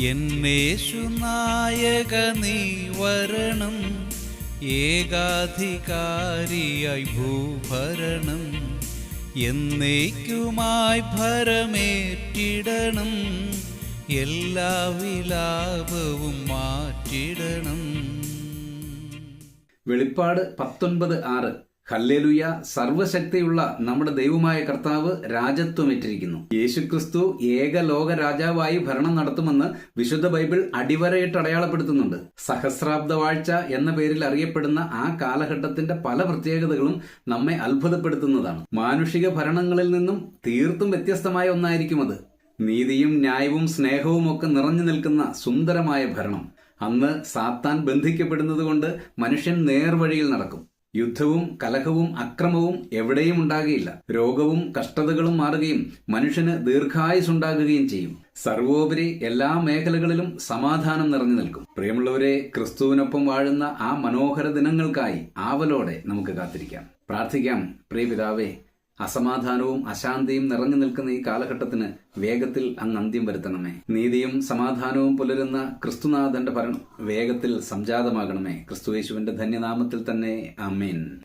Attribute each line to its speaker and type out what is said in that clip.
Speaker 1: എന്നേശുനായക നീ വരണം. ഏകാധികാരിയായി ഭൂഭരണം. എന്നേക്കുമായി ഭരമേറ്റിടണം. എല്ലാ വിലാപവും മാറ്റിടണം.
Speaker 2: വെളിപ്പാട് പത്തൊൻപത് ആറ്. ഹല്ലേലുയ. സർവശക്തിയുള്ള നമ്മുടെ ദൈവമായ കർത്താവ് രാജത്വമേറ്റിരിക്കുന്നു യേശുക്രിസ്തു ഏക ലോക രാജാവായി ഭരണം നടത്തുമെന്ന് വിശുദ്ധ ബൈബിൾ അടിവരയിട്ട് അടയാളപ്പെടുത്തുന്നുണ്ട്. സഹസ്രാബ്ദ വാഴ്ച എന്ന പേരിൽ അറിയപ്പെടുന്ന ആ കാലഘട്ടത്തിന്റെ പല പ്രത്യേകതകളും നമ്മെ അത്ഭുതപ്പെടുത്തുന്നതാണ്. മാനുഷിക ഭരണങ്ങളിൽ നിന്നും തീർത്തും വ്യത്യസ്തമായ ഒന്നായിരിക്കും അത്. നീതിയും ന്യായവും സ്നേഹവും ഒക്കെ നിറഞ്ഞു നിൽക്കുന്ന സുന്ദരമായ ഭരണം. അന്ന് സാത്താൻ ബന്ധിക്കപ്പെടുന്നത് കൊണ്ട് മനുഷ്യൻ നേർവഴിയിൽ നടക്കും. യുദ്ധവും കലഹവും അക്രമവും എവിടെയും ഉണ്ടാകുകയില്ല. രോഗവും കഷ്ടതകളും മാറുകയും മനുഷ്യന് ദീർഘായുസുണ്ടാകുകയും ചെയ്യും. സർവോപരി എല്ലാ മേഖലകളിലും സമാധാനം നിറഞ്ഞു നിൽക്കും. പ്രിയമുള്ളവരെ ക്രിസ്തുവിനൊപ്പം വാഴുന്ന ആ മനോഹര ദിനങ്ങൾക്കായി ആവലോടെ നമുക്ക് കാത്തിരിക്കാം. പ്രാർത്ഥിക്കാം. പ്രിയ പിതാവേ അസമാധാനവും അശാന്തിയും നിറഞ്ഞു നിൽക്കുന്ന ഈ കാലഘട്ടത്തിന് വേഗത്തിൽ അങ്ങ് അന്ത്യം വരുത്തണമേ. നീതിയും സമാധാനവും പുലരുന്ന ക്രിസ്തുനാഥന്റെ ഭരണം വേഗത്തിൽ സംജാതമാകണമേ. ക്രിസ്തുയേശുവിന്റെ ധന്യനാമത്തിൽ തന്നെ. അമേൻ